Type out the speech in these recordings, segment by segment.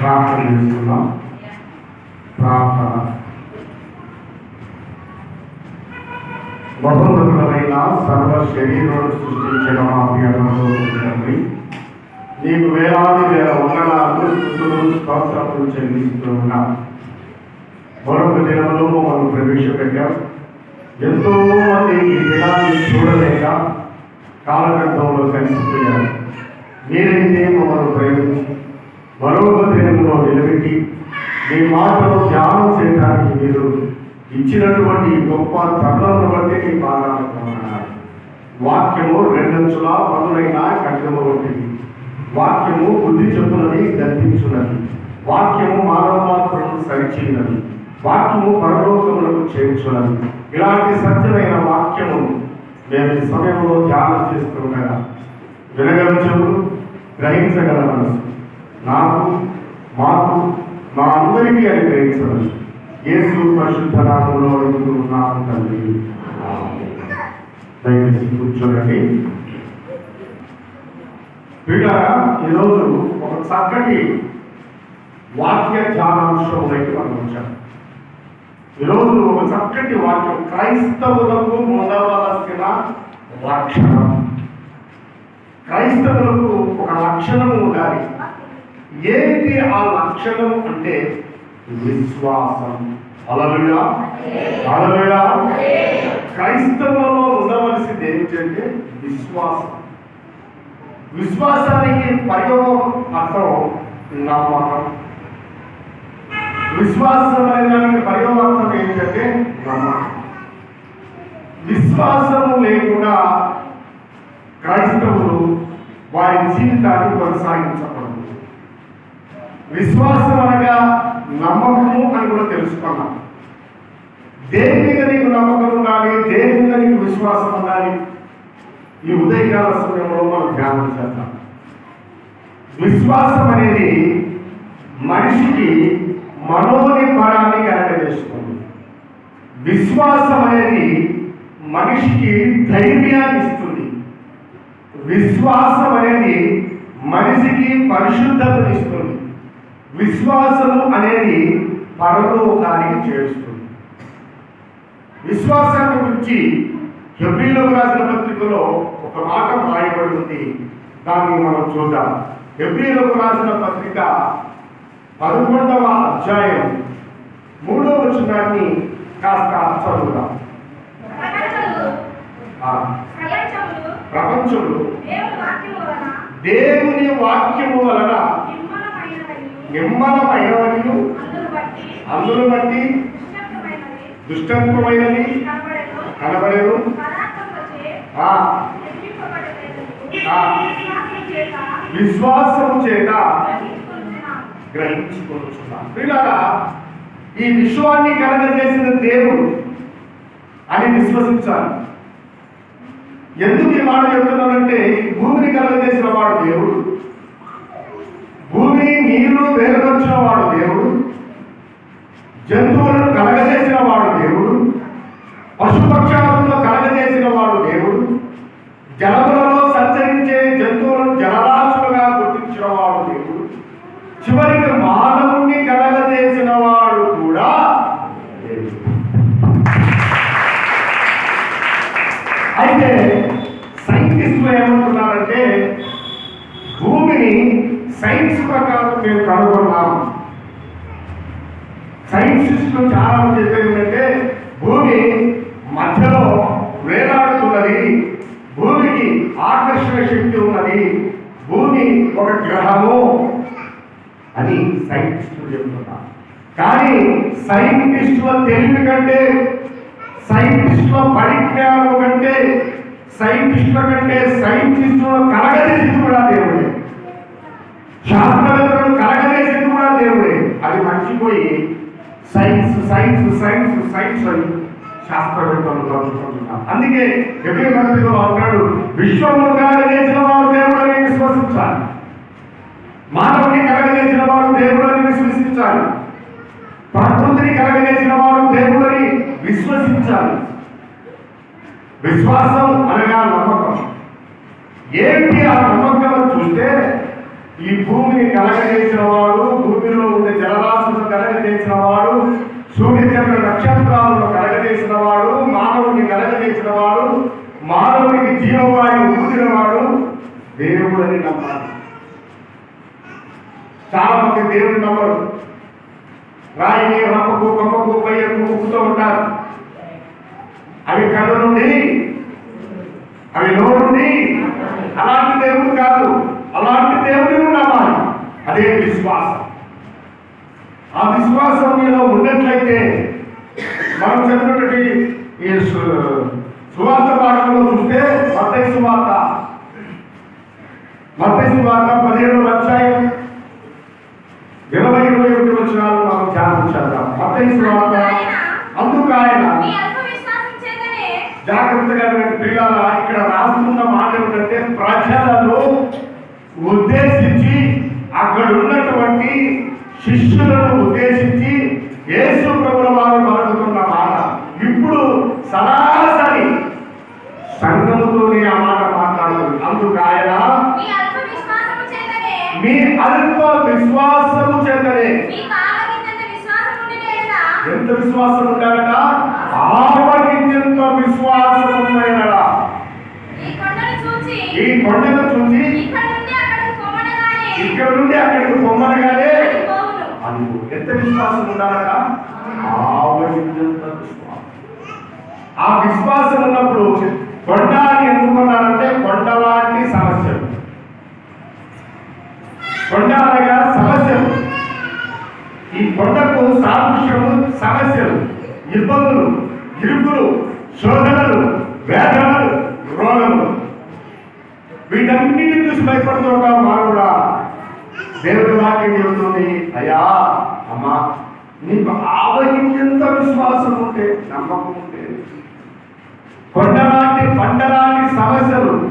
ప్రార్థన చేస్తున్నాం ప్రార్థన. బహుమతులమైన సర్వ శరీరాలు సృష్టించిన మా నీకు వేలాది వేల వందనాలు స్థుతులు స్తోత్రములు చెల్లిస్తూ ఉన్నాం. మరొక దినంలో మనం ప్రవేశపెట్టాం. ఎంతో మంది ఈ దినాన్ని చూడలేక కాలగర్భంలో కలిసిపోయారు. మీరైతే మమ్మల్ని ప్రేమించి మరొక దినంలో నిలబెట్టి మీ మాటలో ధ్యానం చేయడానికి మీరు ఇచ్చినటువంటి గొప్ప తరుణాలను బట్టి మీ బాగా వాక్యము రెండంచుల పనులైన కఠినము వంటిది. వాక్యము బుద్ధి చెప్పునది గర్తించున్నది వాక్యము మానవ మాత్రం సరిచేయనది. వాక్యము పరలోకములకు చేర్చున్నది ఇలాంటి సత్యమైన వాక్యము మేము ఈ సమయంలో ధ్యానం చేస్తుండగా వినగల చెవులు గ్రహించగల మనసు నాకు మాకు మా అందరికీ అని గ్రహించవచ్చు యేసు పరిశుద్ధ నామంలో అడుగుతున్నాము తండ్రి. దయచేసి కూర్చోండి. వీళ్ళారా ఈరోజు ఒక చక్కటి వాక్య ధ్యానాంశంలోకి మనం వచ్చాం ఈరోజు ఒక చక్కటి వాక్యం క్రైస్తవులకు ఉండవలసిన లక్షణం. క్రైస్తవులకు ఒక లక్షణం ఉండాలి. ఏంటి ఆ లక్షణం అంటే విశ్వాసం? అలలుగా అలలుగా క్రైస్తవులలో ఉండవలసింది ఏమిటంటే విశ్వాసం. విశ్వాసానికి పర్యోగం అర్థం నమ్మకం. విశ్వాసం అనే ఏంటంటే నమ్మకం. విశ్వాసము లేకుండా క్రైస్తవులు వారి జీవితాన్ని కొనసాగించకూడదు. విశ్వాసం అనగా నమ్మకము అని కూడా తెలుసుకున్నాం. దేని మీద నీకు నమ్మకం ఉండాలి? దేని మీద నీకు విశ్వాసం ఉండాలి? ఈ ఉదయకాల సమయంలో మనం ధ్యానం చేద్దాం. విశ్వాసం అనేది మనిషికి మనోనిర్భరాన్ని కలగజేస్తుంది విశ్వాసం అనేది మనిషికి ధైర్యాన్ని ఇస్తుంది. విశ్వాసం అనేది మనిషికి పరిశుద్ధతనిస్తుంది విశ్వాసము అనేది పరలోకానికి చేస్తుంది విశ్వాసాన్ని గురించి హెబ్రిలకు రాసిన పత్రికలో ఒక మాట రాయబడి ఉంది. దాన్ని మనం చూద్దాం. హెబ్రిలకు రాసిన పత్రిక పదకొండవ అధ్యాయం మూడవ వచనాన్ని కాస్త చదువుదాం. ప్రపంచంలో దేవుని వాక్యము వలన నిమ్మలమైనవని అందును బట్టి దుష్టత్వమైనది కనబడేను. ఆ, విశ్వాసము చేత గ్రహించుకుంటున్నాం పిల్లరా ఈ విశ్వాన్ని కలగజేసిన దేవుడు అని విశ్వసించాలి. ఎందుకు ఈ మాట చెప్తున్నానంటే భూమిని కలగజేసిన వాడు దేవుడు. భూమి నీళ్ళు వేరుకొచ్చిన వాడు దేవుడు. జంతువులను కలగజేసిన వాడు దేవుడు. పశుపక్షాలను కలగజేసిన వాడు దేవుడు. జలము సంచరించే జంతువులను జలరాశులుగా గుర్తించిన వాడు దేవుడు చివరికి మానవుణ్ణి కలగజేసిన వాడు కూడా దేవుడు అయితే సైంటిస్టులు ఏమంటున్నారంటే భూమిని సైన్స్ ప్రకారం మేము కనుగొన్నాం సైంటిస్టులు చాలా మంది చెప్పేది ఏంటంటే భూమి మధ్యలో వేలాడుతున్నది భూమికి ఆకర్షణ శక్తి ఉన్నది భూమి ఒక గ్రహము అని సైంటిస్టులు చెప్తున్నారు కానీ సైంటిస్టుల తెలివి కంటే సైంటిస్టుల పరిజ్ఞానం కంటే సైంటిస్టుల కంటే సైంటిస్టుల కలగజేసింది కూడా దేవుడే. శాస్త్రవేత్తలను కలగజేసింది కూడా దేవుడే. అది మర్చిపోయి సైన్స్ సైన్స్ సైన్స్ సైన్స్ అని శాస్త్రవేత్తలు అందుకే ఎప్పుడు పత్రికలో అంటాడు విశ్వము కలగజేసిన వాడు దేవుడని విశ్వసించాలి. మానవుని కలగజేసిన వాడు దేవుడని విశ్వసించాలి. ప్రకృతిని కలగజేసిన వాడు దేవుడని విశ్వసించాలి. విశ్వాసం అనగా నమ్మకం. ఏంటి ఆ నమ్మకం చూస్తే ఈ భూమిని కలగజేసిన వాడు భూమిలో ఉండే జలరాశులను కలగజేసిన వాడు సూర్యచంద్ర నక్షత్రాలను కలగజేసిన వాడు మానవుని కలగజేసిన వాడు మానవునికి జీవవాయు ఊదిన వాడు దేవుడని నమ్మాలి. చాలా మంది దేవుడు నమ్మరు. రాయిని రప్పకు కొమ్మకు పయ్యకు ముక్కుతూ ఉంటారు. అవి కళ్ళ నుండి అవి నోరు అలాంటి దేవుడు కాదు. అలాంటి దేవుడిని నమ్మాలి అదే విశ్వాసం. ఆ విశ్వాసం మీలో ఉన్నట్లయితే మనం చెప్పినటువంటి ఈ సువార్త పాఠంలో చూస్తే మత్తయి సువార్త. మత్తయి సువార్త పదిహేడు అధ్యాయం ఇరవై ఇరవై ఒకటి వచ్చినాలు ధ్యానం చేద్దాం సువార్త అందుకు ఆయన విశ్వాసం జాగ్రత్తగా పిల్లల ఇక్కడ రాస్తున్న మాట ఏమిటంటే ప్రజలను ఉద్దేశించి అక్కడ ఉన్నటువంటి శిష్యులను ఉద్దేశించి యేసు ప్రభుల వారు పలుకుతున్న మాట. ఇప్పుడు సరాసరి సంఘముతోనే ఆ మాట మాట్లాడాలి. అందుకు ఆయన మీ అల్ప విశ్వాసము చేతనే మీ అల్ప విశ్వాసము చేతనే మీకు ఆవగించంత విశ్వాసం ఉండిన ఎడల ఎంత విశ్వాసం ఉండాలట ఆవగించేంత విశ్వాసం ఉన్నాయనడా ఈ కొండను చూచి ఈ కొండను చూసి ఇక్కడ నుండి అక్కడికి పొమ్మనగానే. ఇక్కడ నుండి అక్కడికి పొమ్మనగానే అది పోవును. అనుకో ఎంత విశ్వాసం ఉండాలట? ఆవగించేంత విశ్వాసం. ఆ విశ్వాసం ఉన్నప్పుడు కొండ అని ఎందుకున్నారంటే కొండ లాంటి సమస్యలు. కొండ అనగా ఈ కొండకు సాదృశ్యము సమస్యలు ఇబ్బందులు ఇరుకులు శోధనలు వేదనలు రోగములు. వీటన్నిటిని చూసి భయపడుతూ మానవుడా. దేవుడి వాక్యం చెబుతుంది అయ్యా అమ్మా నీకు ఆవగించేంత విశ్వాసం ఉంటే నమ్మకం ఉంటే కొండలాంటి పండలాంటి సమస్యలు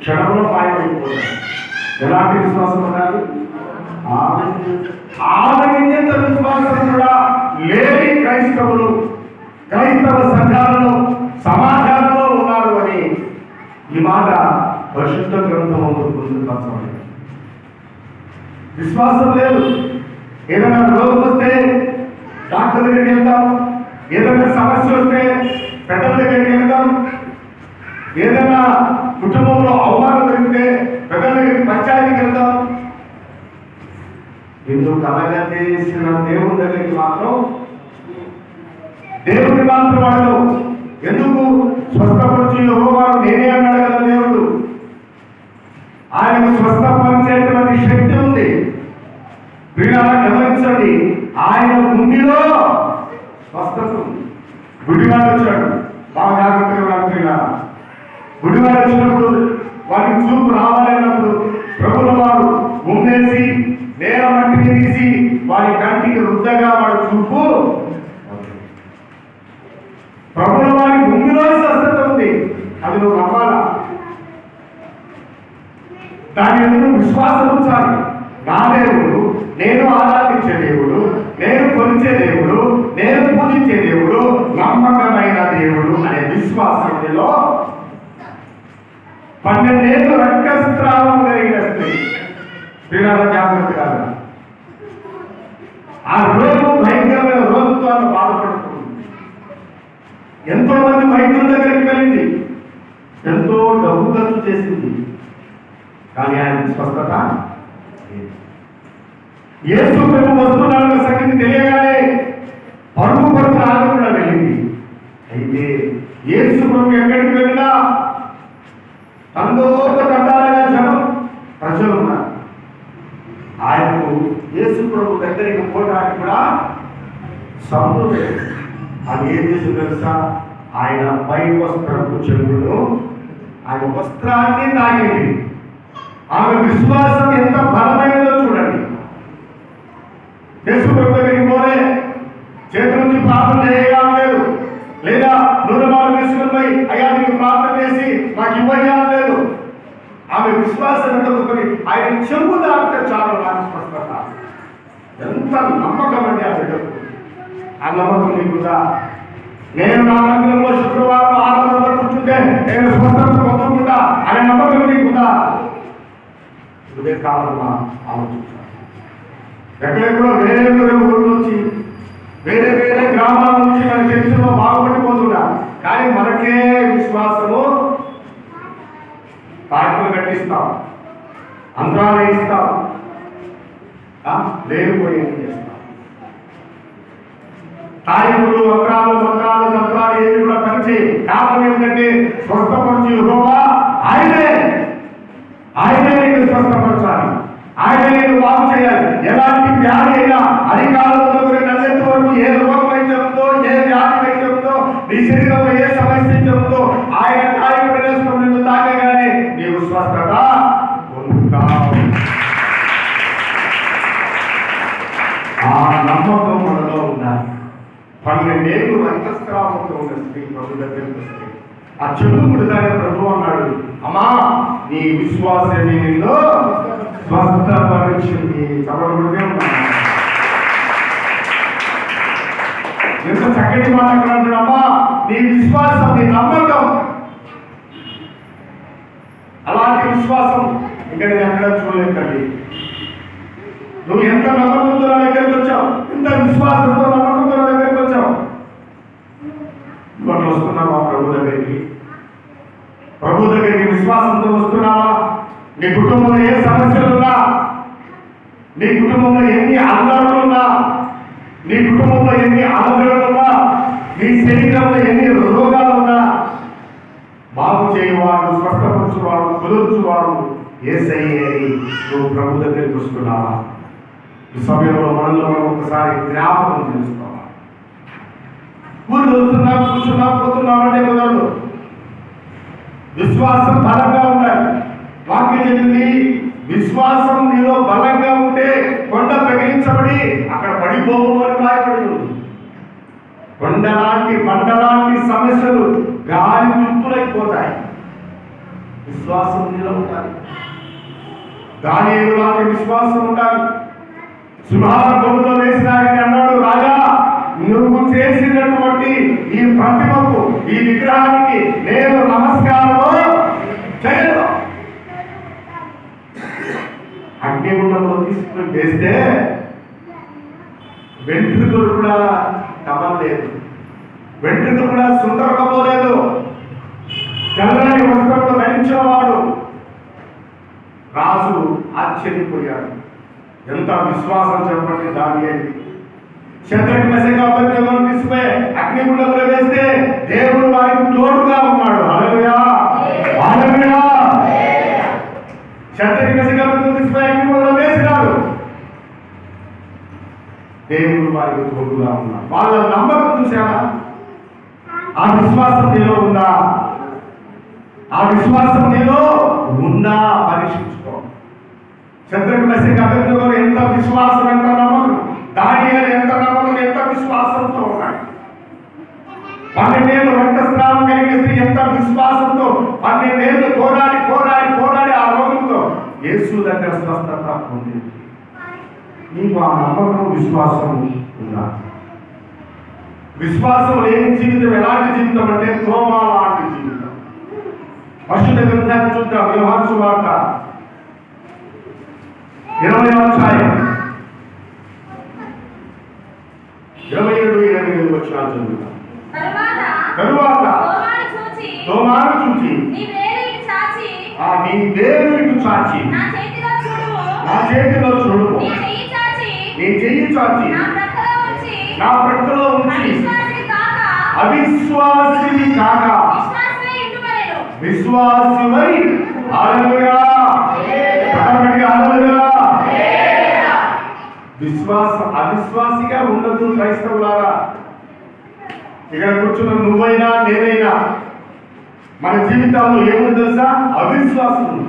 క్షణంలో మాయమైపోతాయి. ఎలాంటి విశ్వాసం ఉండాలి? ఆవగించేంత విశ్వాసం కూడా లేని క్రైస్తవులు క్రైస్తవ సంఘాలలో సమాజాలలో ఉన్నారు అని ఈ మాట పరిశుద్ధ గ్రంథం పొందుపరచబడింది విశ్వాసం లేదు. ఏదైనా రోగం వస్తే డాక్టర్ దగ్గరికి వెళ్తాం. ఏదైనా సమస్య వస్తే పెద్దల దగ్గరికి వెళ్తాం. ఏదైనా కుటుంబంలో అవమానం జరిగితే పెద్దల దగ్గరికి పంచాయతీకి వెళ్తాం. ఎందుకు అలాగా చేసిన దేవుని దగ్గరికి మాత్రం దేవుని మాత్రం అడగవు ఎందుకు స్వస్థపరిచి యోగవారు నేనే అన్నాడు కదా దేవుడు? ఆయన స్వస్థపరిచేటువంటి శక్తి ఉంది. వీళ్ళలా గమనించండి ఆయన గుండెలో స్వస్థత ఉంది. గుడివాడు వచ్చాడు. బాగా జాగ్రత్తగా ఉన్నారు గుడివాడు వచ్చినప్పుడు వారికి చూపు రావాలన్నప్పుడు ప్రభుల వారు ఉమ్మేసి నేల మట్టిని తీసి వారి కంటికి వృద్ధగా వాడు చూపు. ప్రభుల వారి భూమిలో స్వస్థత ఉంది. అది నువ్వు నమ్మాలా? దాని ఎందుకు విశ్వాసం ఉంచాలి. నా దేవుడు నేను ఆరాధించే దేవుడు నేను కొలిచే దేవుడు నేను పూజించే దేవుడు నమ్మకమైన దేవుడు అనే విశ్వాసంలో పన్నెండేళ్ళు రక్తస్రావం కలిగిన స్త్రీ. స్త్రీల జాగ్రత్తగా ఆ రోగం భయంకరమైన రోగంతో ఆమె బాధపడుతుంది. ఎంతో మంది వైద్యుల దగ్గరికి వెళ్ళింది. ఎంతో డబ్బు ఖర్చు చేసింది. కానీ ఆయన స్వస్థత లేదు. యేసు ప్రభు వస్తున్నాడన్న సంగతి తెలియగానే పరుగు పరుగు ఆగకుండా వెళ్ళింది. అయితే యేసు ప్రభు ఎక్కడికి వెళ్ళినా తండోక ప్రభు దగ్గరికి పోవడానికి కూడా సమృద్ధి అది ఏం చేసి తెలుసా? ఆయన పై వస్త్రపు చెవులు ఆయన వస్త్రాన్ని తాగింది. ఆమె విశ్వాసం ఎంత బలమైనదో చూడండి. యేసు ప్రభు పోలే. చేతి నుంచి ప్రార్థన చేయడం లేదు. లేదా నూనె బాలు తీసుకుని పోయి అయ్యా నీకు ప్రార్థన చేసి నాకు ఇవ్వయ్యా లేదు. ఆమె విశ్వాసం ఎంత ఆయన చెంపు దాటితే చాలు నాకు స్పష్టత. ఎంత నమ్మకం అండి ఆ బిడ్డకు ఆ నమ్మకం నీకుందా నేను నా మందిరంలో శుక్రవారం ఆరాధన కూర్చుంటే నేను స్వస్థత పొందకుండా అనే నమ్మకం నీకుందా ఇదే కావాలన్నా ఆలోచించాలి. ఎక్కడెక్కడో వేరే వేరే ఊరు నుంచి వేరే వేరే గ్రామాల నుంచి మనకి తెలిసిన బాగుపడిపోతున్నా కానీ మనకే విశ్వాసము తాకులు కట్టిస్తాం అంతరాలు ఇస్తాం. లేనిపోయేది చేస్తావు? తాయింపులు వక్రాలు మంత్రాలు తంత్రాలు ఏవి కూడా పనిచి కారణం ఏంటంటే స్వస్థపరిచి యెహోవా ఆయనే. ఆయనే నేను స్వస్థపరచాలి. ఆయనే నేను బాగు చేయాలి. ఎలాంటి వ్యాధి అయినా అధికారంలో నల్లెంత వరకు ఏ రోగం వైద్యంతో ఏ వ్యాధి వైద్యంతో ఉందో నీ శరీరంలో ఏ సమస్య అయితే ఆయన కాయం ప్రదేశం నిన్ను తాకగానే నీవు స్వస్థత పొందుతావు ఆ నమ్మకం మనలో ఉండాలి పన్నెండేళ్ళు రక్తస్రావంతో ఉన్న స్త్రీ ప్రభు దగ్గరికి వస్తే ఆ చెల్లు ముడిదాని ప్రభు అన్నాడు అమ్మా నీ విశ్వాసమే నిన్ను స్వస్థపరిచింది. చదవబడితే ఉన్నాను ఎంత చక్కటి మాట అక్కడ అంటాడు, అమ్మా నీ విశ్వాసం నీ నమ్మకం. అలాంటి విశ్వాసం ఇంకా నేను ఎక్కడ చూడలేకండి నువ్వు ఎంత నమ్మకంతో నా దగ్గరికి వచ్చావు? ఎంత విశ్వాసంతో నమ్మకంతో నా దగ్గరికి వచ్చావు? ఇవాళ వస్తున్నావా ప్రభు దగ్గరికి? ప్రభు దగ్గరికి విశ్వాసంతో వస్తున్నావా? నీ కుటుంబంలో ఏ సమస్యలు ఉన్నా నీ కుటుంబంలో ఎన్ని అల్లర్లు ఉన్నా నీ కుటుంబంలో ఎన్ని ఆలోచనలు ఉన్నా నీ శరీరంలో ఎన్ని రోగాలు ఉన్నా బాగు చేయవాడు స్వస్థపరచువాడు కుదుర్చువాడు ఏసయ్యే నువ్వు ప్రభు దగ్గరికి వస్తున్నావా? ఈ సమయంలో మనలో మనం ఒకసారి జ్ఞాపకం చేసుకోవాలి ఊరు వెళ్తున్నా కూర్చున్నా పోతున్నా అంటే కుదరదు విశ్వాసం బలంగా ఉండాలి. వాక్యం చెప్పింది విశ్వాసం నీలో బలంగా ఉంటే కొండ పెగిలించబడి అక్కడ పడిపోవు అని రాయబడి కొండలాంటి పండలాంటి సమస్యలు గాలి తుప్పులైపోతాయి విశ్వాసం నీలో ఉండాలి. దానిలో లాంటి విశ్వాసం ఉండాలి? సింహాల గొంతులో వేసినా కానీ అన్నాడు రాజా నువ్వు చేసినటువంటి ఈ ప్రతిమకు ఈ విగ్రహానికి నేను నమస్కారము చేయను. అగ్నిగుండంలో తీసుకుని వేస్తే వెంట్రుకలు కూడా కమలేదు వెంట్రుకలు కూడా సుందరకపోలేదు తెల్లని వస్త్రంలో ధరించినవాడు. రాజు ఆశ్చర్యపోయాడు. ఎంత విశ్వాసం చెప్పండి దాని శత్రుకి మెసగా అభ్యర్థులను తీసుకుపోయి? అగ్నిగుండ వేస్తే దేవుడు వారికి తోడుగా ఉన్నాడు. హల్లెలూయా హల్లెలూయా శత్రుకి మెసగా అభ్యర్థులను తీసుకుపోయి? అగ్నిగుండ వేసినాడు. దేవుడు వారికి తోడుగా ఉన్నాడు. వాళ్ళ నమ్మకం చూసారా ఆ విశ్వాసం నీలో ఉందా? ఆ విశ్వాసం నీలో ఉందా? పరీక్షించుకో. శత్రుకు మెసేజ్ అభ్యర్థులు ఎంత విశ్వాసం ఎంత నమ్మకం? దానియాలు ఎంత నమ్మకం ఎంత విశ్వాసంతో ఉన్నాయి? పన్నెండేళ్ళు రక్తస్రావం కలిగిన స్త్రీ ఎంత విశ్వాసంతో పన్నెండేళ్ళు పోరాడి పోరాడి పోరాడి ఆ రోగంతో యేసు దగ్గర స్వస్థత పొందింది నీకు ఆ నమ్మకం విశ్వాసం ఉందా? విశ్వాసం లేని జీవితం ఎలాంటి జీవితం అంటే తోమా లాంటి జీవితం. పరిశుద్ధ గ్రంథాన్ని చూద్దాం వ్యవహార వార్త ఇరవై అధ్యాయం. ఇరవై ఏడు ఇరవై ఏడు వచ్చిన తరువాత తోమాను చూచి ఆ నీ దేవుని ఇటు చాచి నా చేతిలో చూడు నీ చెయ్యి చాచి నీ ప్రక్కలో ఉంచి అవిశ్వాసిని కాక విశ్వాసివై. పక్కనకి హల్లెలూయా విశ్వాస అవిశ్వాసిగా ఉండదు క్రైస్తవులారా. ఇక్కడ కూర్చున్న నువ్వైనా నేనైనా మన జీవితాల్లో ఏముంది తెలుసా? అవిశ్వాసం ఉంది.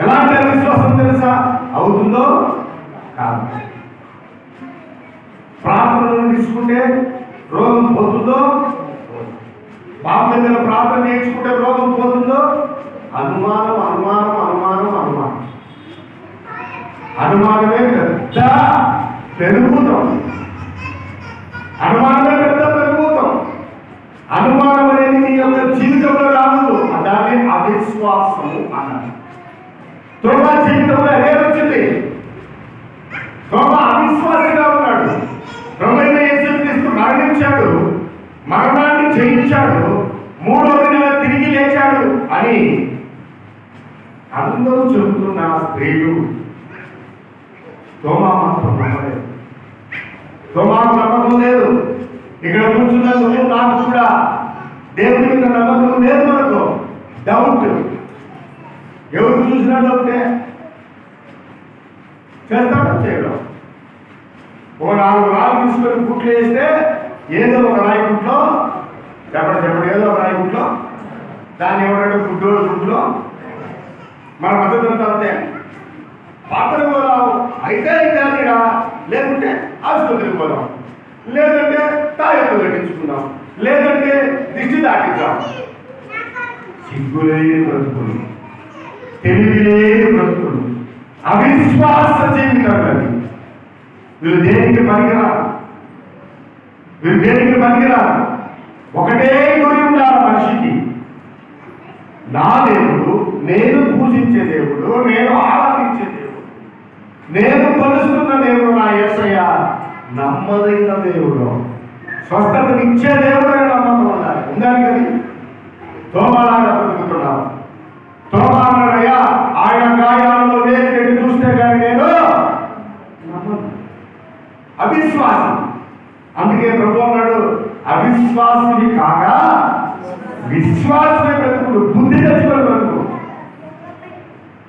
ఎలాంటి అవిశ్వాసం తెలుసా? అవుతుందో కాదు. ప్రార్థనలు తీసుకుంటే రోగం పోతుందో? బాబు దగ్గర ప్రార్థన నేర్చుకుంటే రోగం పోతుందో? అనుమానం అనుమానం అనుమానం అనుమానం. అనుమానమే పెరుగుతాం. అనుమానమే పెద్ద పెరుగుతాం. అనుమానం అనేది నీ యొక్క జీవితంలో రాదు. దాన్ని అవిశ్వాసము అన్నారు తోమా జీవితంలో అదే వచ్చింది? తోమా అవిశ్వాసంగా ఉన్నాడు. ప్రభుత్వ యేసుక్రీస్తు మరణించాడు. మరణాన్ని జయించాడు. మూడో దిన తిరిగి లేచాడు అని అందరూ చెబుతున్న స్త్రీలు తోమా మాత్రం నమ్మలేదు తోమాకు నమ్మకం లేదు. ఇక్కడ కూర్చున్న నువ్వు నాకు కూడా దేవుని మీద నమ్మకం లేదు మనకు. డౌట్ ఎవరు చూసినా డౌటే. చేస్తాడో చేయడం. ఒక నాలుగు రాళ్ళు తీసుకొని గుట్లు వేస్తే ఏదో ఒక రాయి గుట్లో చెప్పండి చెప్పండి ఏదో ఒక రాయి గుట్లో దాన్ని ఎవరంటే గుడ్డోడు గుట్లో మన మద్దతు అంతా. అంతే పాత్ర పోదాం అయితే అయితే లేకుంటే ఆసుపత్రికి పోదాం. లేదంటే తాయెత్తు కట్టించుకుందాం. లేదంటే దిష్టి దాటిద్దాం. సిగ్గులేని బ్రతుకులు తెలివిలేని బ్రతుకులు అవిశ్వాస జీవితం అది వీళ్ళు దేనికి పనికిరారు? వీళ్ళు దేనికి పనికిరారు? ఒకటే గురి ఉండాలి మనిషికి. నా దేవుడు నేను పూజించే దేవుడు నేను ఆరాధించే నేను కొలుస్తున్న దేవుడు నా ఏసయ్య నమ్మదైన దేవుడు. స్వస్థతను ఇచ్చే దేవుడే నమ్మకం ఉండాలి ఉండాలి కదా తోమలాగా బ్రతుకుతున్నాం తోమాలయ్యా ఆయన గాయాలలో వేరు చూస్తే కానీ నేను అవిశ్వాసం. అందుకే ప్రభు అన్నాడు అవిశ్వాసుని కాగా విశ్వాసమే బ్రతుకుడు. బుద్ధి తెచ్చుకొని బ్రతుకు.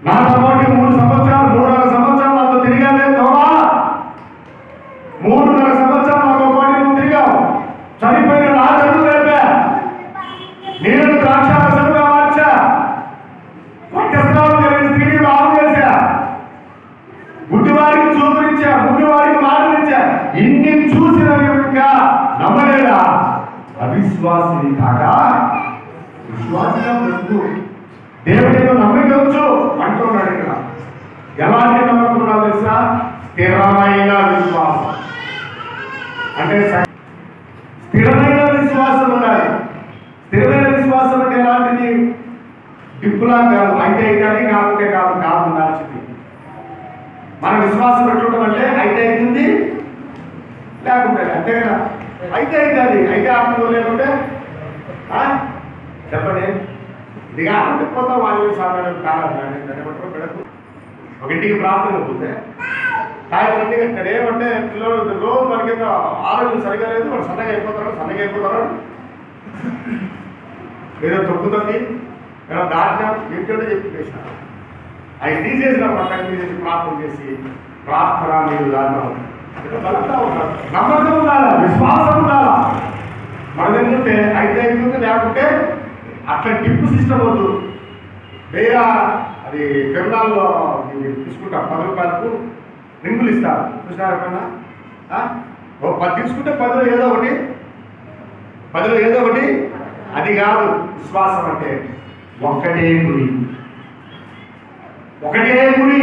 నాతో పాటు మూడు సంవత్సరాలు మూడు సంవత్సరాలు నాతో తిరిగానే తోమా మూడున్నర సంవత్సరాలు నాతో పాటు నువ్వు తిరిగావు చనిపోయిన నా చెడు లేపా నేను ద్రాక్షారసముగా మార్చా పట్టస్నానం జరిగిన స్త్రీని బాగు చేశా గుడ్డివారికి చూపునిచ్చా గుడ్డివారికి మాటలిచ్చా ఇన్ని చూసిన ఇంకా నమ్మలేదా అవిశ్వాసిని కాక విశ్వాసంగా బ్రతుకు. దేవుడితో నమ్మిక వచ్చు అంటున్నాడు ఇక్కడ. ఎలాంటి నమ్మకం తెలుసా? స్థిరమైన విశ్వాసం. అంటే స్థిరమైన విశ్వాసం ఉండాలి. స్థిరమైన విశ్వాసం అంటే ఎలాంటిది? డిప్పులా కాదు అయితే కానీ కాకుంటే కాదు కాదు ఉండాల్సింది మన విశ్వాసం ఎట్లుంటాం అంటే అయితే అవుతుంది లేకుంటే అంతేగా అంతే కదా? అయితే అది అయితే ఆత్మలో లేకుంటే? చెప్పండి. ఇది కాకుండా పోతాం వాళ్ళు సాధారణ కాదు పెడకు. ఒక ఇంటికి ప్రార్థన పోతే ఆయన ఇంటి ఏమంటే పిల్లలు రోజు మనకి ఆరోగ్యం సరిగా లేదు. వాడు సన్నగా అయిపోతాడు సన్నగా అయిపోతాడు. ఏదో తొక్కుతుంది. ఏదో దాటినా ఏంటంటే చెప్పి చేసినాడు అవి తీసేసిన పక్కన తీసేసి ప్రార్థన చేసి ప్రార్థన మీరు దాంట్లో నమ్మకం ఉండాలా విశ్వాసం ఉండాలా మనది ఏంటంటే అయితే అవుతుంది లేకుంటే అట్లా టిప్పు సిస్టమ్ వద్దు. వేరే అది పెరునాల్లో తీసుకుంటాం పది రూపాయలకు రింగులు ఇస్తారు చూసినారు ఎప్పుడన్నా? ఓ పది తీసుకుంటే పదిలో ఏదో ఒకటి. పదిలో ఏదో ఒకటి. అది కాదు విశ్వాసం అంటే ఒకటే గురి ఒకటే గురి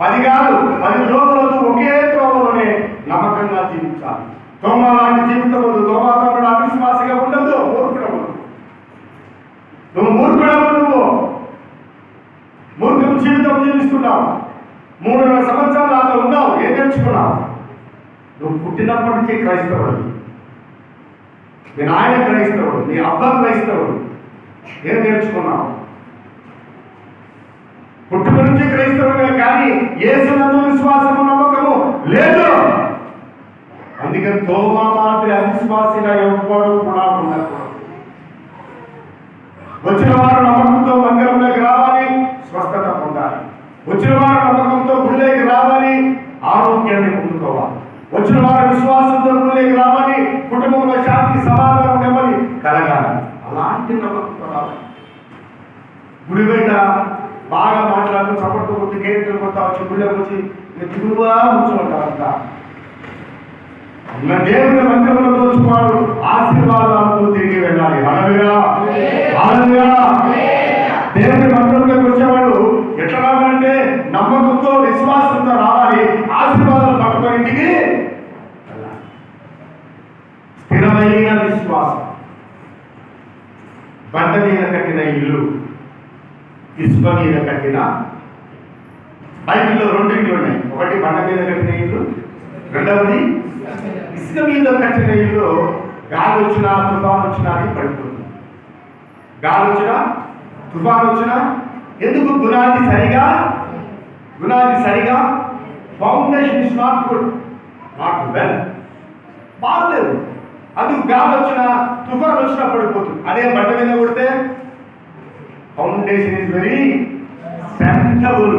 పది కాదు పది త్రోవలతో ఒకే త్రోవలోనే నమ్మకంగా జీవించాలి. తోమ లాంటి జీవితం వద్దు. తోమాతో అవిశ్వాసగా ఉండదు మూర్ఖుడము నువ్వు మూర్ఖుడము నువ్వు. మూర్ఖం జీవితం జీవిస్తున్నావు. మూడున్నర సంవత్సరాలు నాతో ఉన్నావు ఏం నేర్చుకున్నావు నువ్వు పుట్టినప్పటి నుంచి క్రైస్తవుడు మీ నాయన క్రైస్తవుడు నీ అబ్బా క్రైస్తవుడు. ఏం నేర్చుకున్నావు నుంచి క్రైస్తవుడే కానీ యేసునందు విశ్వాసము నమ్మకము లేదు. అందుకని తోమా మాత్రి అవిశ్వాసిగా ఎవ్వరు కూడా ఉండకూడదు. వచ్చిన వారు నమ్మకంతో మందిరంలోకి రావాలి స్వస్థత పొందాలి. వచ్చిన వారు నమ్మకంతో గుళ్ళేకి రావాలి ఆరోగ్యాన్ని పొందుకోవాలి. వచ్చిన వారు విశ్వాసంతో గుళ్ళేకి రావాలి కుటుంబంలో శాంతి సమాధానం నెమ్మది కలగాలి. అలాంటి నమ్మకంతో రావాలి గుడి బయట బాగా మాట్లాడుతూ చప్పట్లు కొట్టి కేకులు కొత్త వచ్చి గుళ్ళకి వచ్చి తిరుగుగా కూర్చోంటారంతా ఉన్న దేవుని మంత్రములు తోచుకోవాలి ఆశీర్వాదాలతో తిరిగి వెళ్ళాలి. దేవుని మంత్రంలోకి వచ్చేవాడు ఎట్లా రావాలంటే నమ్మకంతో విశ్వాసంతో రావాలి. ఆశీర్వాదాలు పట్టుకొని ఇంటికి స్థిరమైన విశ్వాసం. బండ మీద కట్టిన ఇల్లు. ఇసుక మీద కట్టిన బైబిల్లో రెండు ఇళ్ళు ఉన్నాయి. ఒకటి బండ మీద కట్టిన ఇల్లు రెండవది ఇసుక మీద కట్టిన ఇల్లు. గాలి వచ్చినా తుఫాన్ వచ్చినా అది పడిపోతుంది. గాలి వచ్చినా తుఫాన్ వచ్చినా ఎందుకు? గుణాది సరిగా గుణాది సరిగా foundation is not good not well బాగలేదు. అందుకు గాలి వచ్చినా తుఫాన్ వచ్చినా పడిపోతుంది. అదే బట్ట మీద కొడితే ఫౌండేషన్ ఇస్ వెరీ సెంటబుల్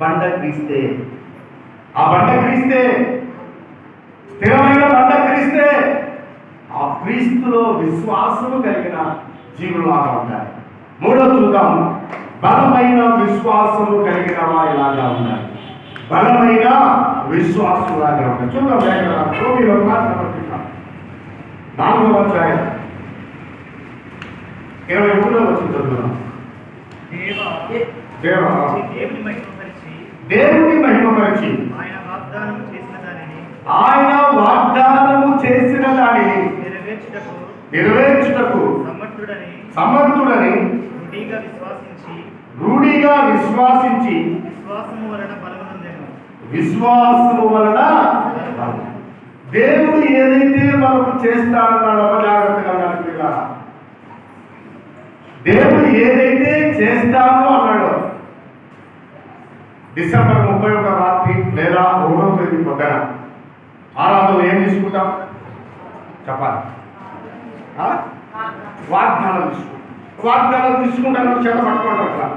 బండ క్రీస్తే. ఆ బండ క్రీస్తే. స్థిరమైన బండ క్రీస్తే. ఆ క్రీస్తులో విశ్వాసము కలిగిన జీవులాగా ఉంటారు మూడో చూద్దాం బలమైన విశ్వాసము కలిగిన వారిలాగా ఉన్నారు బలమైన విశ్వాసులాగా ఉన్నారు చూద్దాం రోమిలో నాలుగో అధ్యాయం. ఇరవై మూడో వచ్చిన చదువుదాం దేవా దేవ. దేవుని మహిమపరిచి ఆయన వాగ్దానం చేసిన దానిని ఆయన వాగ్దానము చేసిన దానిని నెరవేర్చుటకు నెరవేర్చుటకు సమర్థుడని సమర్థుడని గుడిగా విశ్వాసించి రూఢిగా విశ్వాసించి విశ్వాసము వలన విశ్వాసము వలన దేవుడు ఏదైతే మనకు చేస్తాడన్నాడో జాగ్రత్తగా. దేవుడు ఏదైతే చేస్తాడో అన్నాడు. డిసెంబర్ ముప్పై ఒక రాత్రి లేదా మూడవ తేదీ పొద్దున. ఆరాధన ఏం తీసుకుంటాం? చెప్పాలి వాగ్దానం తీసుకుంటాం. వాగ్దానం తీసుకుంటాను చేత పట్టుకోండి అట్లా.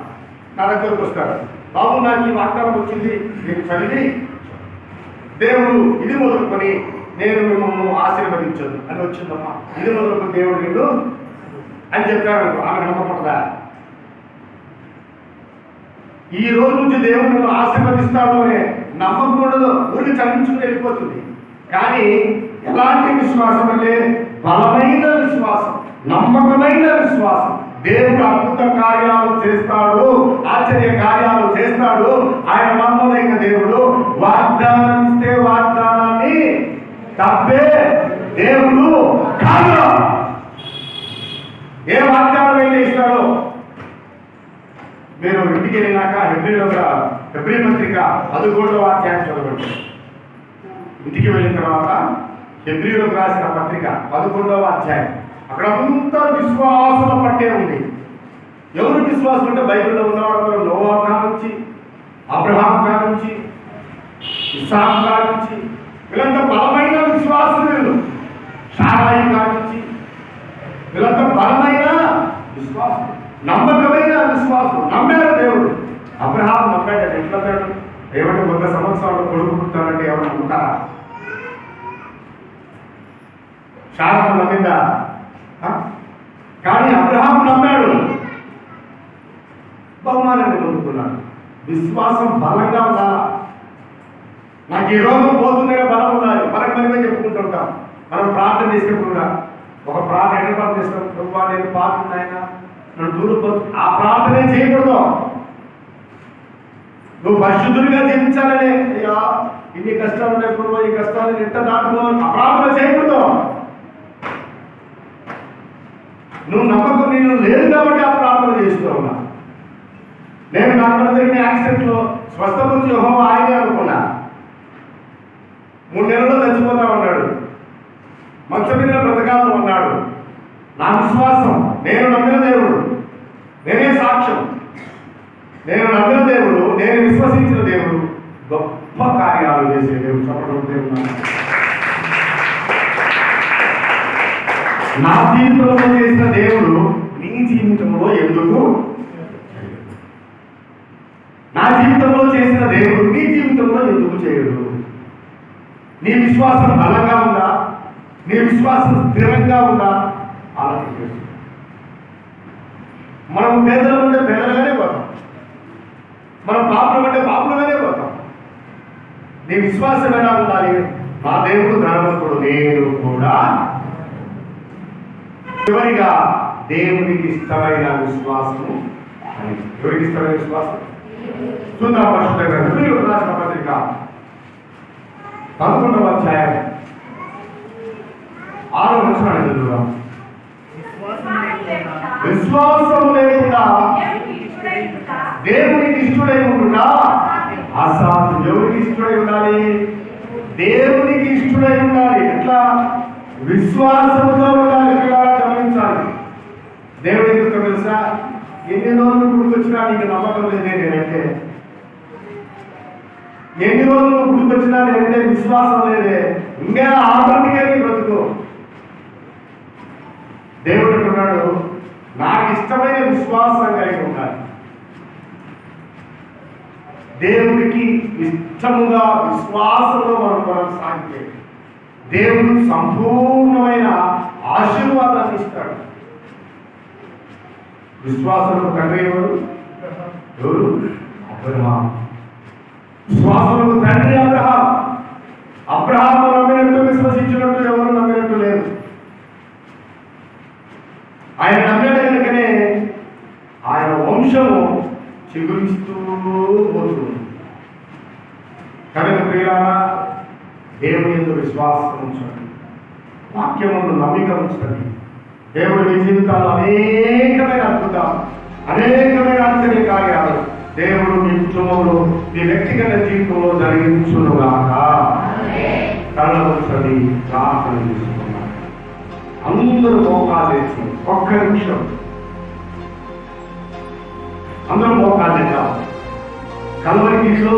నా దగ్గరకు వస్తాడు బాబు నాకు ఈ వాగ్దానం వచ్చింది నేను చదివి. దేవుడు ఇది మొదలుకొని నేను మిమ్మల్ని ఆశీర్వదించదు అని వచ్చిందమ్మా. ఇది మొదలుకొని దేవుడు నిన్ను అని చెప్పాడు ఆమె నమ్మకూడదా? ఈ రోజు నుంచి దేవుడు నిన్ను ఆశీర్వదిస్తాడు అనే నమ్మకూడదు ఊరికి చదివించుకుని వెళ్ళిపోతుంది. కానీ ఎలాంటి విశ్వాసం అంటే బలమైన విశ్వాసం నమ్మకమైన విశ్వాసం. దేవుడు అద్భుత కార్యాలు చేస్తాడు ఆశ్చర్య కార్యాలు చేస్తాడు. ఆయన నమ్మదైన దేవుడు వాగ్దానం ఇస్తే వాగ్దానాన్ని తప్పే దేవుడు కాదు. ఏ వాగ్దానం అయితే ఇస్తాడో మీరు ఇంటికి వెళ్ళినాక హెబ్రిలో హెబ్రి పత్రిక పదకొండవ అధ్యాయం చదవండి. ఇంటికి వెళ్ళిన తర్వాత హెబ్రిలోకి రాసిన పత్రిక పదకొండవ అధ్యాయం. అక్కడ అంతా విశ్వాసుల పట్టే ఉంది. ఎవరు విశ్వాసం అంటే బైబిల్లో ఉన్నవాడు నోవా కానుంచి అబ్రహాం కానుంచి ఇసాక్ కానుంచి వీళ్ళంతా బలమైన విశ్వాసులు వీళ్ళు. షారాయి కానుంచి వీళ్ళంతా బలమైన విశ్వాసం నమ్మకమైన విశ్వాసం నమ్మారు దేవుడు. అబ్రహాం నమ్మాడు. ఎట్లా నమ్మాడు ఏమంటే వంద సంవత్సరాలు కొడుకు పుట్టాలంటే ఎవరు నమ్ముతారా చాలా నమ్మిందా? కానీ అబ్రహాం నమ్మాడు. బహుమానాన్ని పొందుకున్నాడు. విశ్వాసం బలంగా ఉండాలా నాకు ఈ రోజు పోతుందనే బలం ఉండాలి. మనకు మనమే చెప్పుకుంటుంటాం మనం ప్రార్థన చేసినప్పుడు కూడా ఒక ప్రార్థన ఎక్కడ ప్రార్థన ప్రభు నేను పాపం ఆయన నన్ను దూరం ఆ ప్రార్థన చేయకూడదు. నువ్వు పరిశుద్ధుడిగా జీవించాలని అయ్యా ఇన్ని కష్టాలు ఉన్నాయి ప్రభు ఈ కష్టాలు ఎంత దాటుకో ఆ ప్రార్థన చేయకూడదు. నువ్వు నమ్మకం నేను లేదు కాబట్టి ఆ ప్రార్థన చేస్తూ ఉన్నా. నేను నాకు జరిగిన యాక్సిడెంట్లో స్వస్థ స్వస్థపరిచి యెహోవా ఆయనే అనుకున్నా. మూడు నెలల్లో చచ్చిపోతా ఉన్నాడు. మంచం మీద బ్రతకాలను ఉన్నాడు నా విశ్వాసం నేను నమ్మిన దేవుడు. నేనే సాక్ష్యం. నేను నమ్మిన దేవుడు నేను విశ్వసించిన దేవుడు. గొప్ప కార్యాలు చేసే దేవుడు చెప్పడం దేవుడు నా జీవితంలో చేసిన దేవుడు నీ జీవితంలో ఎందుకు? నా జీవితంలో చేసిన దేవుడు నీ జీవితంలో ఎందుకు చేయడు? నీ విశ్వాసం బలంగా ఉందా? నీ విశ్వాసం స్థిరంగా ఉందా? ఆలోచించు మనం పేదలు ఉంటే పేదలుగానే పోతాం. మనం పాపలు అంటే పాపలుగానే పోతాం. నీ విశ్వాసం ఎలా ఉండాలి? నా దేవుడు ధనవంతుడు నేను కూడా. చివరిగా దేవునికి ఇష్టమైన విశ్వాసము ఎవరికి ఇష్టమైన విశ్వాసం? చూద్దాం పరిశుద్ధ గ్రంథంలో రాసిన పత్రిక పదకొండవ అధ్యాయం. ఆరో వచనాన్ని చదువుదాం విశ్వాసం లేకుండా దేవునికి ఇష్టడై ఉండుట. అసాధ్యం ఎవరికి ఇష్టడై ఉండాలి. దేవునికి ఇష్టడై ఉండాలి. ఎట్లా? విశ్వాసంతో ఉండాలి. గమనించాలి. దేవుడు ఎందుకు తెలుసా? ఎన్ని రోజులు గుర్తొచ్చినా నీకు నమ్మకం లేదే నేనంటే. ఎన్ని రోజులు గుర్తొచ్చినా నేనంటే విశ్వాసం లేదే. ఇంకా ఆటోటికే నీ బ్రతుకు. దేవుడు అంటున్నాడు నాకు ఇష్టమైన విశ్వాసం కలిగి ఉండాలి. దేవుడికి ఇష్టముగా విశ్వాసంలో మనం కొనసాగితే దేవుడు సంపూర్ణమైన ఆశీర్వాదాన్ని ఇస్తాడు. విశ్వాసంలో తండ్రి ఎవరు? ఎవరు? అబ్రహాం. విశ్వాసంలో తండ్రి అబ్రహాం. అబ్రహాం నమ్మినట్టు విశ్వసించినట్టు ఎవరు నమ్మినట్టు లేదు ఆయన నమ్మిన కనుకనే ఆయన వంశము చిగురిస్తూ పోతుంది. కనుక ప్రియారా దేవుని ఎందుకు విశ్వాసం ఉంచండి. వాక్యమును నమ్మిక ఉంచండి. దేవుడు మీ జీవితాల్లో అనేకమైన అద్భుతాలు అనేకమైన ఆశ్చర్య కార్యాలు దేవుడు మీ కుటుంబంలో మీ వ్యక్తిగత జీవితంలో జరిగించునుగాక. కళ్ళ ఉంచండి ప్రార్థన చేసుకున్నారు అందరూ మోకాలేసి ఒక్క నిమిషం. అందరూ మోకాలేద్దాం కలవరిలో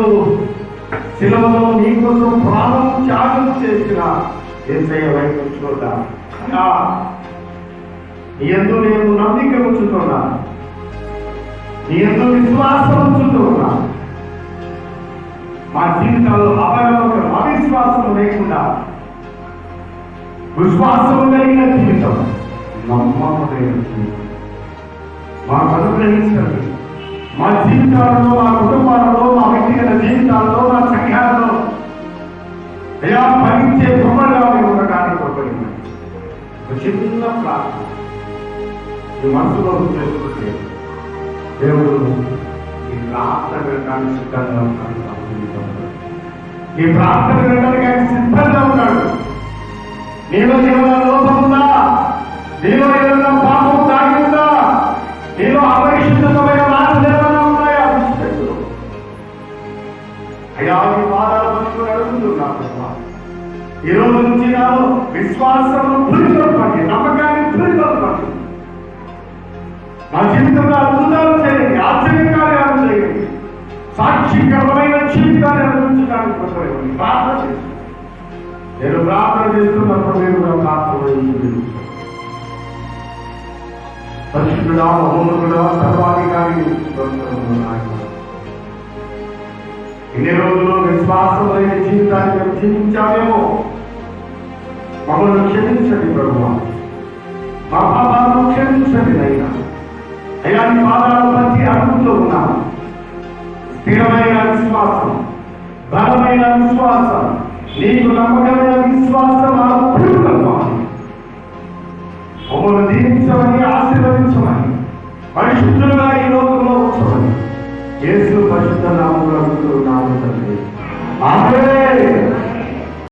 శిలవలో నీ కోసం ప్రాణం త్యాగం చేసిన ఏసయ్య వైపు చూద్దాం అయ్యా, ఎందు నేను నమ్మిక ఉంచుతున్నా. నీ ఎందు విశ్వాసం ఉంచుతున్నా. మా జీవితంలో అపనమ్మకం అవిశ్వాసం లేకుండా విశ్వాసం కలిగిన జీవితం. నమ్మకమైన జీవితం. మాకు అనుగ్రహించండి. మా జీవితాలలో మా కుటుంబాలలో మా వ్యక్తిగత జీవితాలలో మా సంఘాలలో. అయ్యా భరించే బొమ్మలుగా మేము ఉండటానికి ఉపయోగపడింది ఒక చిన్న ప్రార్థన. ఈ మనసులో చేసుకుంటే దేవుడు ఈ ప్రార్థన వినడానికి సిద్ధంగా ఉన్నాడు. ఈ ప్రార్థన వినడానికి ఆయన సిద్ధంగా ఉన్నాడు. నీలో ఏమైనా లోపం ఉందా నీలో ఏమైనా పాపం దాగిందా నీలో అపరిశుద్ధమైన మాటలు ఏమైనా ఉన్నాయా? అయ్యా మీ పాదాలు పట్టుకుని అడుగుతున్నా ఈ రోజు నుంచి నాలో విశ్వాసం నమ్మకాన్ని నా జీవితంలో అద్భుతాలు చేయండి ఆశ్చర్యకార్యాలు చేయండి. సాక్షికరమైన జీవితాన్ని అనుభవించడానికి ప్రార్థన చేయండి. నేను ప్రార్థన చేస్తున్నప్పుడు నేను నా ప్రార్థన పరిశుద్ధుడా మహోన్నతుడా సర్వాధికారి ఇన్ని రోజులు విశ్వాసమైన జీవితాన్ని మేము జీవించామేమో మమ్మల్ని క్షమించండి ప్రభు మా పాపాలను క్షమించండి అయినా అయ్యా నీ పాదాలు పట్టి అడుగుతూ ఉన్నాను స్థిరమైన విశ్వాసం బలమైన విశ్వాసం నీకు నమ్మకమైన విశ్వాసం ఆ పురుగల్పాలి మమ్మల్ని దీవించమని ఆశీర్వదించమని పరిశుద్ధులుగా ఈ లోకంలో ఉంచమని యేసు పరిశుద్ధ నామంలో అడుగుతున్నాము తండ్రి. ఆమె